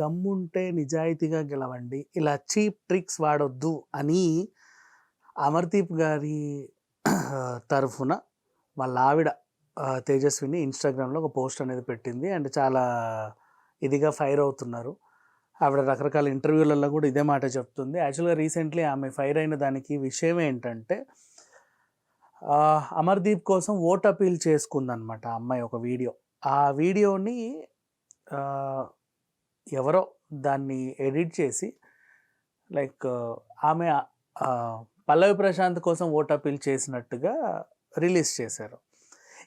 దమ్ముంటే నిజాయితీగా గెలవండి ఇలా చీప్ ట్రిక్స్ వాడొద్దు అని అమర్దీప్ గారి తరఫున వాళ్ళ ఆవిడ తేజస్విని ఇన్స్టాగ్రామ్లో ఒక పోస్ట్ అనేది పెట్టింది. అండ్ చాలా ఇదిగా ఫైర్ అవుతున్నారు. ఆవిడ రకరకాల ఇంటర్వ్యూలలో కూడా ఇదే మాట చెప్తుంది. యాక్చువల్గా రీసెంట్లీ ఆమె ఫైర్ అయిన దానికి విషయం ఏంటంటే అమర్దీప్ కోసం ఓట్ అపీల్ చేసుకుందనమాట అమ్మాయి ఒక వీడియో. ఆ వీడియోని ఎవరో దాన్ని ఎడిట్ చేసి లైక్ ఆమె పల్లవి ప్రశాంత్ కోసం ఓట్ అపీల్ చేసినట్టుగా రిలీజ్ చేశారు.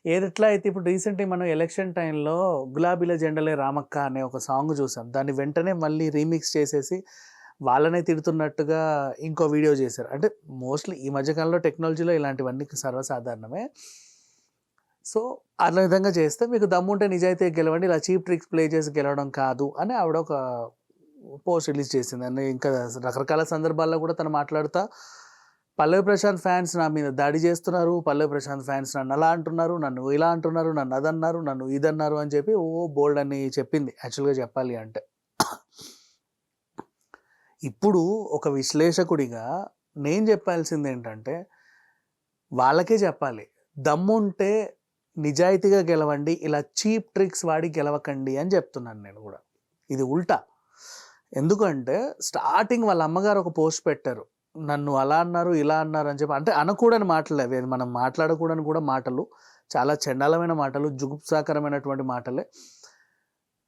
ఏదిట్లా అయితే ఇప్పుడు రీసెంట్లీ మనం ఎలక్షన్ టైంలో గులాబీల జెండలే రామక్క అనే ఒక సాంగ్ చూసాం. దాన్ని వెంటనే మళ్ళీ రీమిక్స్ చేసేసి వాళ్ళనే తిడుతున్నట్టుగా ఇంకో వీడియో చేశారు. అంటే మోస్ట్లీ ఈ మధ్యకాలంలో టెక్నాలజీలో ఇలాంటివన్నీ సర్వసాధారణమే. సో అలా విధంగా చేస్తే మీకు దమ్ముంటే నిజాయితీ గెలవండి ఇలా చీప్ ట్రిక్స్ ప్లే చేసి గెలవడం కాదు అని ఆవిడ ఒక పోస్ట్ రిలీజ్ చేసింది. అని ఇంకా రకరకాల సందర్భాల్లో కూడా తను మాట్లాడుతా పల్లవి ప్రశాంత్ ఫ్యాన్స్ నా మీద దాడి చేస్తున్నారు పల్లవి ప్రశాంత్ ఫ్యాన్స్ నన్ను అలా అంటున్నారు నన్ను ఇలా అంటున్నారు నన్ను అదన్నారు నన్ను ఇదన్నారు అని చెప్పి ఓ బోల్డ్ అని చెప్పింది యాక్చువల్గా చెప్పాలి అంటే. ఇప్పుడు ఒక విశ్లేషకుడిగా నేను చెప్పాల్సింది ఏంటంటే వాళ్ళకే చెప్పాలి. దమ్ముంటే నిజాయితీగా గెలవండి ఇలా చీప్ ట్రిక్స్ వాడి గెలవకండి అని చెప్తున్నాను నేను కూడా. ఇది ఉల్టా. ఎందుకంటే స్టార్టింగ్ వాళ్ళ అమ్మగారు ఒక పోస్ట్ పెట్టారు. నన్ను అలా అన్నారు ఇలా అన్నారు అని చెప్పి అంటే అనకూడని మాటలే అవి. మనం మాట్లాడకూడని కూడా మాటలు చాలా చండాలమైన మాటలు జుగుప్సాకరమైనటువంటి మాటలే.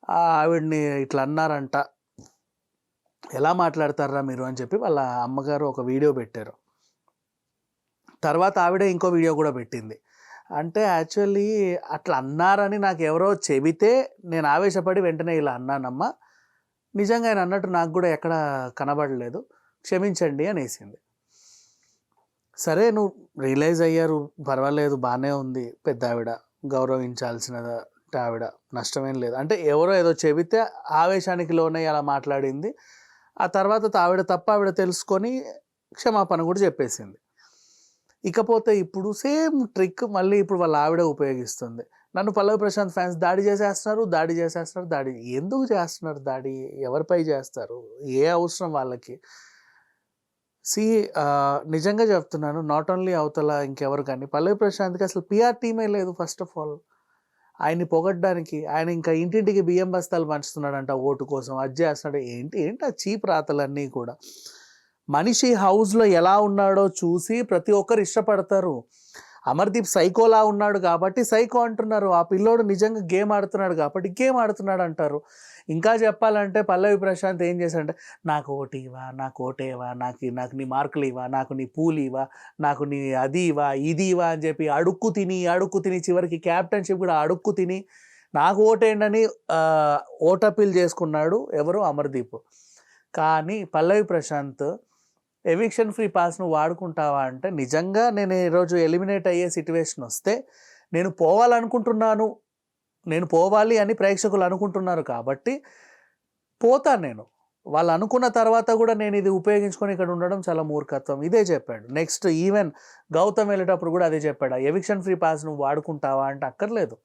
ఆవిడ్ని ఇట్లా అన్నారంట. ఎలా మాట్లాడతారా మీరు? అని చెప్పి వాళ్ళ అమ్మగారు ఒక వీడియో పెట్టారు. తర్వాత ఆవిడ ఇంకో వీడియో కూడా పెట్టింది. అంటే యాక్చువల్లీ అట్లా అన్నారని నాకు ఎవరో చెబితే నేను ఆవేశపడి వెంటనే ఇలా అన్నానమ్మా. నిజంగా ఆయన అన్నట్టు నాకు కూడా ఎక్కడ కనబడలేదు. క్షమించండి అనేసింది. సరే నువ్వు రియలైజ్ అయ్యారు. పర్వాలేదు బాగానే ఉంది పెద్ద ఆవిడ గౌరవించాల్సిన ఆవిడ. నష్టమేం లేదు. అంటే ఎవరో ఏదో చెబితే ఆవేశానికి లోనే అలా మాట్లాడింది. ఆ తర్వాత ఆవిడ తప్ప ఆవిడ తెలుసుకొని క్షమాపణ కూడా చెప్పేసింది. ఇకపోతే ఇప్పుడు సేమ్ ట్రిక్ మళ్ళీ ఇప్పుడు వాళ్ళ ఆవిడ ఉపయోగిస్తుంది. నన్ను పల్లవి ప్రశాంత్ ఫ్యాన్స్ దాడి చేసేస్తున్నారు దాడి చేసేస్తున్నారు దాడి ఎందుకు చేస్తున్నారు దాడి ఎవరిపై చేస్తారు? ఏ అవసరం వాళ్ళకి? సి నిజంగా చెప్తున్నాను నాట్ ఓన్లీ అవతల ఇంకెవరు కానీ పల్లవి ప్రశాంత్కి అసలు పిఆర్ టీమే లేదు ఫస్ట్ ఆఫ్ ఆల్ ఆయన్ని పొగడ్డానికి ఆయన ఇంకా ఇంటింటికి బియ్యం బస్తాలు పంచుతున్నాడంట ఓటు కోసం అది చేస్తున్నాడు. ఏంటి ఏంటి ఆ చీప్ రాతలన్నీ కూడా? మనిషి హౌస్లో ఎలా ఉన్నాడో చూసి ప్రతి ఒక్కరు ఇష్టపడతారు. అమర్దీప్ సైకోలా ఉన్నాడు కాబట్టి సైకో అంటున్నారు. ఆ పిల్లోడు నిజంగా గేమ్ ఆడుతున్నాడు కాబట్టి గేమ్ ఆడుతున్నాడు అంటారు. ఇంకా చెప్పాలంటే పల్లవి ప్రశాంత్ ఏం చేశాడంటే నాకు ఓటి ఇవా నాకు ఓటేవా నాకు నాకు నీ మార్కులు ఇవా నాకు నీ పూలు ఇవా నాకు నీ అది ఇవా ఇది ఇవా అని చెప్పి అడుక్కు తిని అడుక్కు తిని చివరికి క్యాప్టెన్షిప్ కూడా అడుక్కు తిని నాకు ఓటేండని ఓట్ అప్పీల్ చేసుకున్నాడు ఎవరు? అమర్దీప్. కానీ పల్లవి ప్రశాంత్ ఎవిక్షన్ ఫ్రీ పాస్ను వాడుకుంటావా అంటే నిజంగా నేను ఈరోజు ఎలిమినేట్ అయ్యే సిచ్యువేషన్ వస్తే నేను పోవాలనుకుంటున్నాను నేను పోవాలి అని ప్రేక్షకులు అనుకుంటున్నారు కాబట్టి పోతాను నేను. వాళ్ళు అనుకున్న తర్వాత కూడా నేను ఇది ఉపయోగించుకొని ఇక్కడ ఉండడం చాలా మూర్ఖత్వం. ఇదే చెప్పాడు. నెక్స్ట్ ఈవెన్ గౌతమ్ వెళ్ళేటప్పుడు కూడా అదే చెప్పాడు. ఎవిక్షన్ ఫ్రీ పాస్ నువ్వు వాడుకుంటావా అంటే అక్కర్లేదు.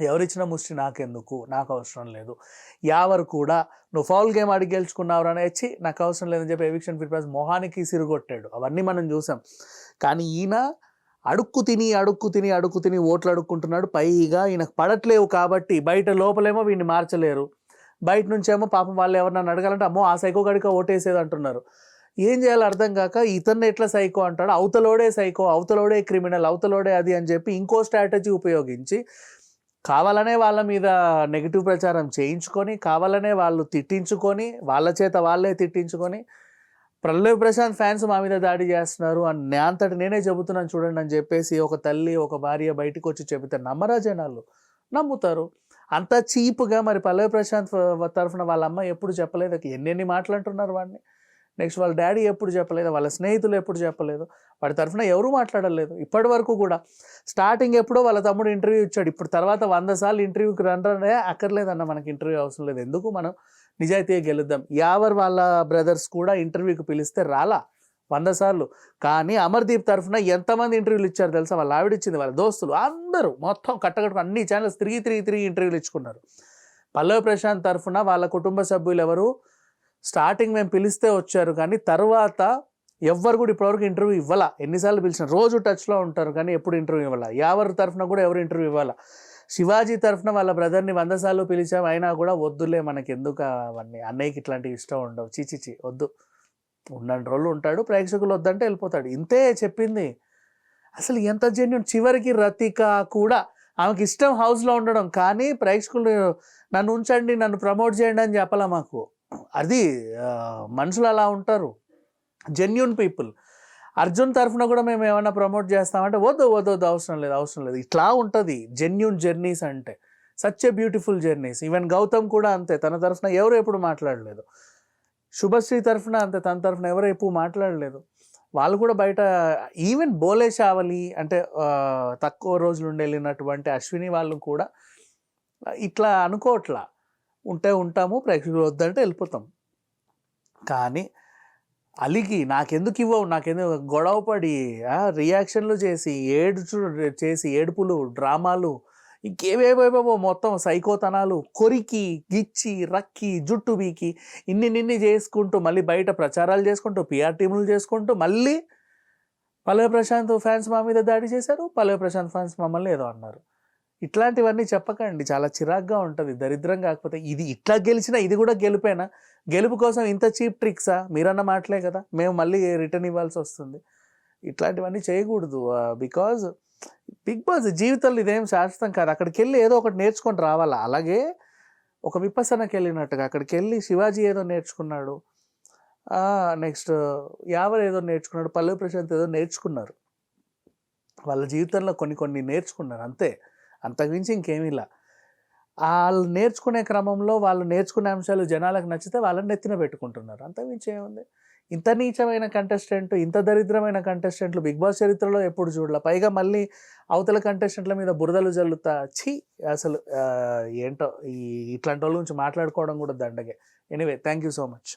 ఎవరిచ్చిన ముష్టి నాకెందుకు? నాకు అవసరం లేదు. యావరు కూడా నువ్వు ఫౌల్ గేమ్ ఆడి గెలుచుకున్నావు అని వచ్చి నాకు అవసరం లేదని చెప్పి ఎవిక్షన్ ఫ్రీ మొహానికి సిరుగొట్టాడు. అవన్నీ మనం చూసాం. కానీ ఈయన అడుక్కు తిని అడుక్కు తిని అడుక్కు తిని ఓట్లు అడుక్కుంటున్నాడు. పైగా ఈయనకు పడట్లేవు కాబట్టి బయట లోపలేమో వీడిని మార్చలేరు. బయట నుంచేమో పాపం వాళ్ళు ఎవరన్నా అడగాలంటే అమ్మో ఆ సైకో గడిక ఓటేసేది అంటున్నారు. ఏం చేయాలో అర్థం కాక ఇతన్ని ఎట్లా సైకో అంటాడు? అవతలోడే సైకో అవతలోడే క్రిమినల్ అవతలోడే అది అని చెప్పి ఇంకో స్ట్రాటజీ ఉపయోగించి కావాలనే వాళ్ళ మీద నెగిటివ్ ప్రచారం చేయించుకొని కావాలనే వాళ్ళు తిట్టించుకొని వాళ్ళ చేత వాళ్ళే తిట్టించుకొని ప్రళయ్ ప్రశాంత్ ఫ్యాన్స్ మా మీద దాడి చేస్తున్నారు అని నే అంతటి నేనే చెబుతున్నాను చూడండి అని చెప్పేసి ఒక తల్లి ఒక భార్య బయటకు వచ్చి చెబితే నమ్మరా జనాలు? నమ్ముతారు. అంత చీప్గా మరి పల్లవి ప్రశాంత్ తరఫున వాళ్ళ అమ్మ ఎప్పుడు చెప్పలేదు ఎన్నెన్ని మాటలు అంటున్నారు వాడిని? నెక్స్ట్ వాళ్ళ డాడీ ఎప్పుడు చెప్పలేదు వాళ్ళ స్నేహితులు ఎప్పుడు చెప్పలేదు వాడి తరఫున ఎవరూ మాట్లాడలేదు. ఇప్పటి వరకు కూడా స్టార్టింగ్ ఎప్పుడో వాళ్ళ తమ్ముడు ఇంటర్వ్యూ ఇచ్చాడు. ఇప్పుడు తర్వాత వంద సార్లు ఇంటర్వ్యూకి రన్నే అక్కర్లేదన్న మనకి ఇంటర్వ్యూ అవసరం లేదు. ఎందుకు మనం నిజాయితీగా గెలుద్దాం? యావర్ వాళ్ళ బ్రదర్స్ కూడా ఇంటర్వ్యూకి పిలిస్తే రాలా? వంద సార్లు. కానీ అమర్దీప్ తరఫున ఎంతమంది ఇంటర్వ్యూలు ఇచ్చారు తెలుసా? వాళ్ళు ఆవిడ ఇచ్చింది వాళ్ళ దోస్తులు అందరూ మొత్తం కట్టకట్టుకు అన్ని ఛానల్స్ తిరిగి తిరిగి తిరిగి ఇంటర్వ్యూలు ఇచ్చుకున్నారు. పల్లవి ప్రశాంత్ తరఫున వాళ్ళ కుటుంబ సభ్యులు ఎవరు? స్టార్టింగ్ మేము పిలిస్తే వచ్చారు కానీ తర్వాత ఎవ్వరు కూడా ఇప్పటివరకు ఇంటర్వ్యూ ఇవ్వాల. ఎన్నిసార్లు పిలిచిన రోజు టచ్లో ఉంటారు కానీ ఎప్పుడు ఇంటర్వ్యూ ఇవ్వాల. ఎవరి తరఫున కూడా ఎవరు ఇంటర్వ్యూ ఇవ్వాల. శివాజీ తరఫున వాళ్ళ బ్రదర్ని వంద సార్లు పిలిచాం అయినా కూడా వద్దులే మనకి ఎందుకు అవన్నీ. అన్నయ్యకి ఇట్లాంటివి ఇష్టం ఉండవు. చిచిచి వద్దు. ఉన్నన్ని రోజులు ఉంటాడు ప్రేక్షకులు వద్దంటే వెళ్ళిపోతాడు. ఇంతే చెప్పింది. అసలు ఎంత జెన్యున్ చివరికి రతిక కూడా ఆమెకి ఇష్టం హౌస్లో ఉండడం కానీ ప్రేక్షకులు నన్ను ఉంచండి నన్ను ప్రమోట్ చేయండి అని చెప్పాలా మాకు? అది మనుషులు అలా ఉంటారు. జెన్యున్ పీపుల్ అర్జున్ తరఫున కూడా మేము ఏమైనా ప్రమోట్ చేస్తామంటే వద్దు వద్దు వద్దు అవసరం లేదు అవసరం లేదు. ఇట్లా ఉంటుంది. జెన్యున్ జర్నీస్ అంటే. Such a beautiful journeys even Gautam కూడా అంతే. తన తరఫున ఎవరు ఎప్పుడు మాట్లాడలేదు. శుభశ్రీ తరఫున అంతే. తన తరఫున ఎవరు ఎప్పుడు మాట్లాడలేదు. వాళ్ళు కూడా బయట ఈవెన్ బోలే షావలి అంటే తక్కువ రోజులు ఉండి వెళ్ళినటువంటి అశ్విని వాళ్ళు కూడా ఇట్లా అనుకోవట్లా. ఉంటే ఉంటాము ప్రేక్షకులు వద్దంటే వెళ్ళిపోతాం. కానీ అలిగి నాకెందుకు ఇవ్వవు నాకెందుకు గొడవ పడి రియాక్షన్లు చేసి ఏడుచు చేసి ఏడుపులు డ్రామాలు ఇంకేవేవేవో మొత్తం సైకోతనాలు కొరికి గిచ్చి రక్కి జుట్టు బీకి ఇన్ని నిన్ని చేసుకుంటూ మళ్ళీ బయట ప్రచారాలు చేసుకుంటూ పిఆర్ టీములు చేసుకుంటూ మళ్ళీ పల్లవి ప్రశాంత్ ఫ్యాన్స్ మా మీద దాడి చేశారు పల్లవి ప్రశాంత్ ఫ్యాన్స్ మమ్మల్ని ఏదో అన్నారు. ఇట్లాంటివన్నీ చెప్పకండి. చాలా చిరాగ్గా ఉంటుంది. దరిద్రం కాకపోతే ఇది ఇట్లా గెలిచినా ఇది కూడా గెలిపేనా? గెలుపు కోసం ఇంత చీప్ ట్రిక్సా? మీరన్న మాటలే కదా. మేము మళ్ళీ రిటర్న్ ఇవ్వాల్సి వస్తుంది. ఇట్లాంటివన్నీ చేయకూడదు. బికాజ్ బిగ్ బాస్ జీవితంలో ఇదేం శాశ్వతం కాదు. అక్కడికి వెళ్ళి ఏదో ఒకటి నేర్చుకొని రావాలా? అలాగే ఒక విపసనకి వెళ్ళినట్టుగా అక్కడికి వెళ్ళి శివాజీ ఏదో నేర్చుకున్నాడు. నెక్స్ట్ యావర్ ఏదో నేర్చుకున్నాడు. పల్లవి ప్రశాంత్ ఏదో నేర్చుకున్నారు. వాళ్ళ జీవితంలో కొన్ని కొన్ని నేర్చుకున్నారు. అంతే. అంతకుమించి ఇంకేమీ ఇలా. వాళ్ళు నేర్చుకునే క్రమంలో వాళ్ళు నేర్చుకునే అంశాలు జనాలకు నచ్చితే వాళ్ళని నెత్తిన పెట్టుకుంటున్నారు. అంతకుమించి ఏముంది? ఇంత నీచమైన కంటెస్టెంట్ ఇంత దరిద్రమైన కంటెస్టెంట్లు బిగ్ బాస్ చరిత్రలో ఎప్పుడు చూడలే? పైగా మళ్ళీ అవతల కంటెస్టెంట్ల మీద బురదలు జల్లుతా. ఛీ! అసలు ఏంటో ఈ ఇట్లాంటి వాళ్ళ గురించి మాట్లాడుకోవడం కూడా దండగే. Anyway thank you so much